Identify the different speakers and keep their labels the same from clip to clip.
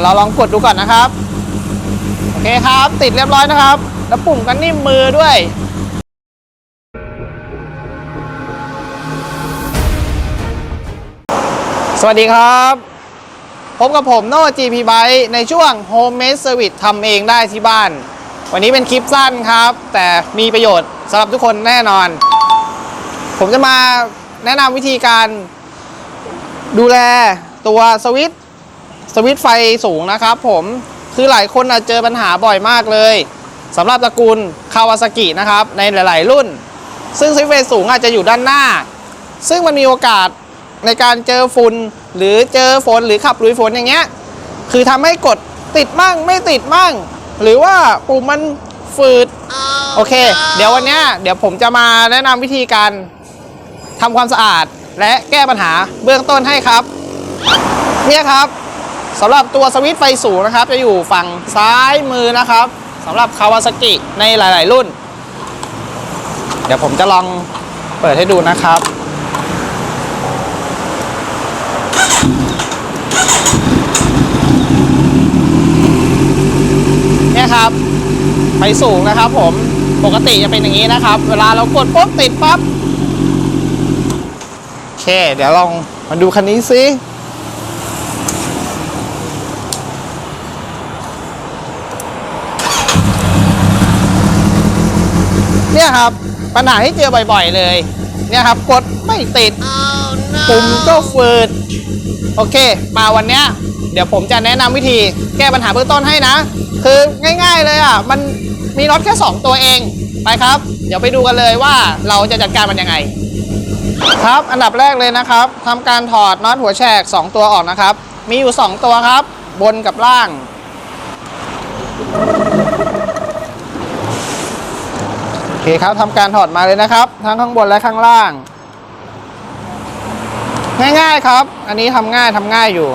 Speaker 1: ยวเราลองกดดูก่อนนะครับ โอเคครับ ติดเรียบร้อยนะครับ แล้วปุ่มกันนิ่มมือด้วยสวัสดีครับ พบกับผมโน่ GP Bike ในช่วง Home Made Service ทำเองได้ที่บ้าน วันนี้เป็นคลิปสั้นครับ แต่มีประโยชน์สำหรับทุกคนแน่นอน ผมจะมาแนะนำวิธีการดูแลตัวสวิตช์ สวิตช์ไฟสูงนะครับผมคือหลายคนอาจเจอปัญหาบ่อยมากเลยสำหรับตระกูลคาวาซากินะครับในหลาย ๆ รุ่น ซึ่งสวิตช์ไฟสูงอาจจะอยู่ด้านหน้า ซึ่งมันมีโอกาสในการเจอฝุ่นหรือเจอฝนหรือขับลุยฝนอย่างเงี้ยคือทำให้กดติดมั่งไม่ติดมั่ง หรือว่าปุ่มมันฝืดโอเค เดี๋ยววันเนี้ยเดี๋ยวผมจะมาแนะนำวิธีการทำความสะอาดและแก้ปัญหาเบื้องต้นให้ครับ เนี่ยครับ สำหรับตัวสวิตช์ไฟสูงนะครับ จะอยู่ฝั่งซ้ายมือนะครับสำหรับคาวาซากิในหลาย ๆ รุ่น เดี๋ยวผมจะลองเปิดให้ดูนะครับเนี่ยครับไฟสูงนะครับผมปกติจะเป็นอย่างนี้นะครับ เวลาเรากดปุ๊บติดปั๊บโอเค เดี๋ยวลองมาดูคันนี้สิ เนี่ยครับ ปัญหาที่เจอบ่อยๆเลย เนี่ยครับ กดไม่ติดปุ่มก็ฝืด โอเค มาวันเนี้ยเดี๋ยวผมจะแนะนำวิธีแก้ปัญหาเบื้องต้นให้นะ คือง่ายๆเลยอะ มันมีน็อตแค่ 2 ตัวเอง ไปครับ เดี๋ยวไปดูกันเลยว่าเราจะจัดการมันยังไง ครับอันดับแรกเลยนะครับทำการถอดน็อตหัวแฉก2 ตัวออกนะครับ มีอยู่ 2 ตัวครับ บนกับล่าง โอ เคครับทำการถอดมาเลยนะครับ ทั้งข้างบนและข้างล่าง ง่ายๆครับ อันนี้ทำง่ายทำง่ายอยู่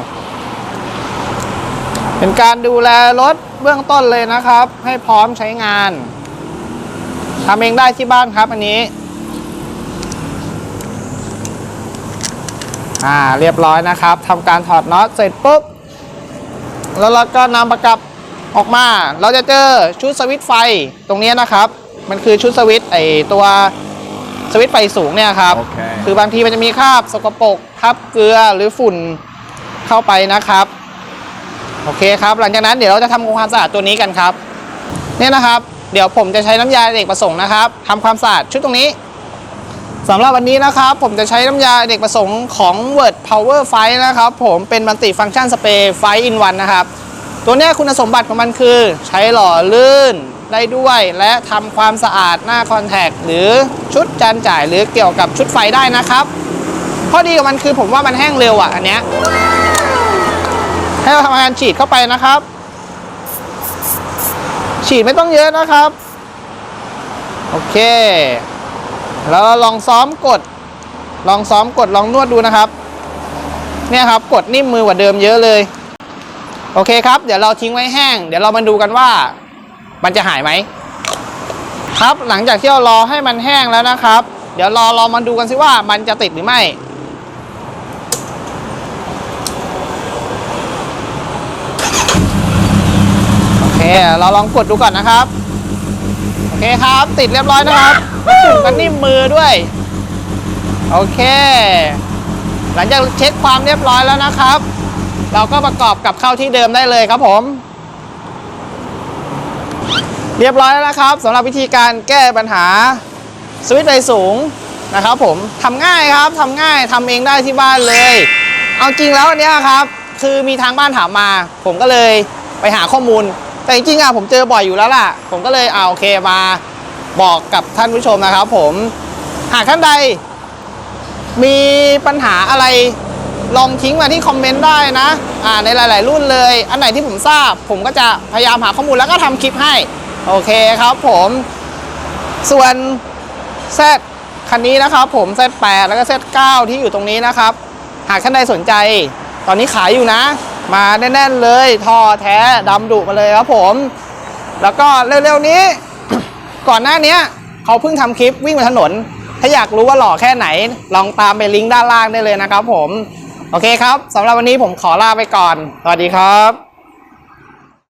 Speaker 1: เป็นการดูแลรถเบื้องต้นเลยนะครับ ให้พร้อมใช้งานทำเองได้ที่บ้านครับ อันนี้ อ่าเรียบร้อยนะครับทำการถอดน็อตเสร็จปุ๊บ แล้วเราก็นำประกับออกมา เราจะเจอชุดสวิตช์ไฟตรงนี้นะครับ มันคือชุดสวิตช์ไอตัวสวิตช์ไฟสูงเนี่ยครับ
Speaker 2: โอเค
Speaker 1: คือบางทีมันจะมีคราบสกปรกคราบเกลือหรือฝุ่นเข้าไปนะครับ โอเคครับ หลังจากนั้นเดี๋ยวเราจะทำความสะอาดตัวนี้กันครับ เนี่ยนะครับ เดี๋ยวผมจะใช้น้ำยาเด็กประสงค์นะครับทำความสะอาดชุดตรงนี้สำหรับวันนี้นะครับ ผมจะใช้น้ำยาเด็กประสงค์ของ Word Power f i นะครับ ผมเป็นมัลติฟัง c t ชันสเปรย์ไฟอินวันนะครับ ตัวเนี้ยคุณสมบัติของมันคือ ใช้หล่อลื่น ได้ด้วย และทำความสะอาดหน้าคอนแทคหรือชุดจานจ่ายหรือเกี่ยวกับชุดไฟได้นะครับข้อดีของมันคือผมว่ามันแห้งเร็วอะอันเนี้ยให้เราทำการฉีดเข้าไปนะครับ ฉีดไม่ต้องเยอะนะครับ โอเค แล้วเราลองซ้อมกด ลองซ้อมกดลองนวดดูนะครับ เนี่ยครับกดนิ่มมือกว่าเดิมเยอะเลย โอเคครับ เดี๋ยวเราทิ้งไว้แห้ง เดี๋ยวเรามาดูกันว่า มันจะหายไหมครับหลังจากที่เรารอให้มันแห้งแล้วนะครับ เดี๋ยวรอรอมาดูกันซิว่ามันจะติดหรือไม่ โอเค เราลองกดดูก่อนนะครับ โอเคครับ ติดเรียบร้อยนะครับมกันนิ่มมือด้วย โอเค หลังจากเช็คความเรียบร้อยแล้วนะครับ เราก็ประกอบกับเข้าที่เดิมได้เลยครับผม เรียบร้อยแล้วนะครับสำหรับวิธีการแก้ปัญหาสวิตช์ไฟสูงนะครับผมทำง่ายครับทำง่ายทำเองได้ที่บ้านเลย เอาจริงแล้วอันเนี้ยครับ คือมีทางบ้านถามมา ผมก็เลยไปหาข้อมูล แต่จริงๆอะผมเจอบ่อยอยู่แล้วล่ะ ผมก็เลยเอาโอเคมาบอกกับท่านผู้ชมนะครับผมหากท่านใด มีปัญหาอะไรลองทิ้งมาที่คอมเมนต์ได้นะอ่าในหลาย ๆ รุ่นเลย อันไหนที่ผมทราบ ผมก็จะพยายามหาข้อมูลแล้วก็ทำคลิปให้ โอเคครับผม ส่วน Z คันนี้นะครับผม Z8 แล้วก็ Z9 ที่อยู่ตรงนี้นะครับ หากท่านใดสนใจ ตอนนี้ขายอยู่นะ มาแน่นๆเลยทอแท้ดำดุมาเลยครับผม แล้วก็เร็วๆนี้ ก่อนหน้านี้เขาเพิ่งทำคลิปวิ่งบนถนน ถ้าอยากรู้ว่าหล่อแค่ไหน ลองตามไปลิงก์ด้านล่างได้เลยนะครับผม โอเคครับสำหรับวันนี้ผมขอลาไปก่อน สวัสดีครับ